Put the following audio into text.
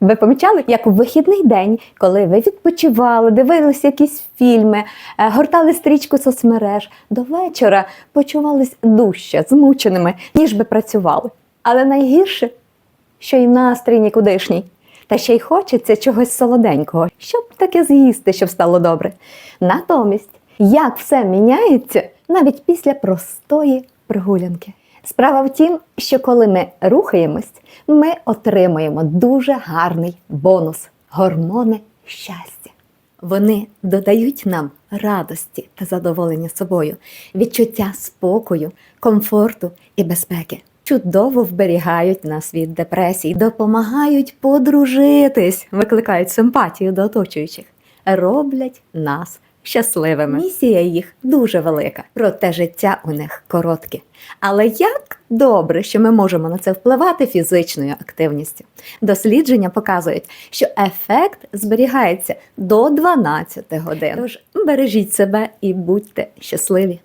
Ви помічали, як у вихідний день, коли ви відпочивали, дивилися якісь фільми, е, гортали стрічку соцмереж, до вечора почувались дужче, змученими, ніж би працювали. Але найгірше, що й настрій нікудишній. Та ще й хочеться чогось солоденького, щоб таке з'їсти, щоб стало добре. Натомість, як все міняється навіть після простої прогулянки. Справа в тім, що коли ми рухаємось, ми отримуємо дуже гарний бонус гормони щастя. Вони додають нам радості та задоволення собою, відчуття спокою, комфорту і безпеки. Чудово вберігають нас від депресій, допомагають подружитись, викликають симпатію до оточуючих, роблять нас щасливими. Місія їх дуже велика, проте життя у них коротке. Але як добре, що ми можемо на це впливати фізичною активністю. Дослідження показують, що ефект зберігається до 12 годин. Тож бережіть себе і будьте щасливі.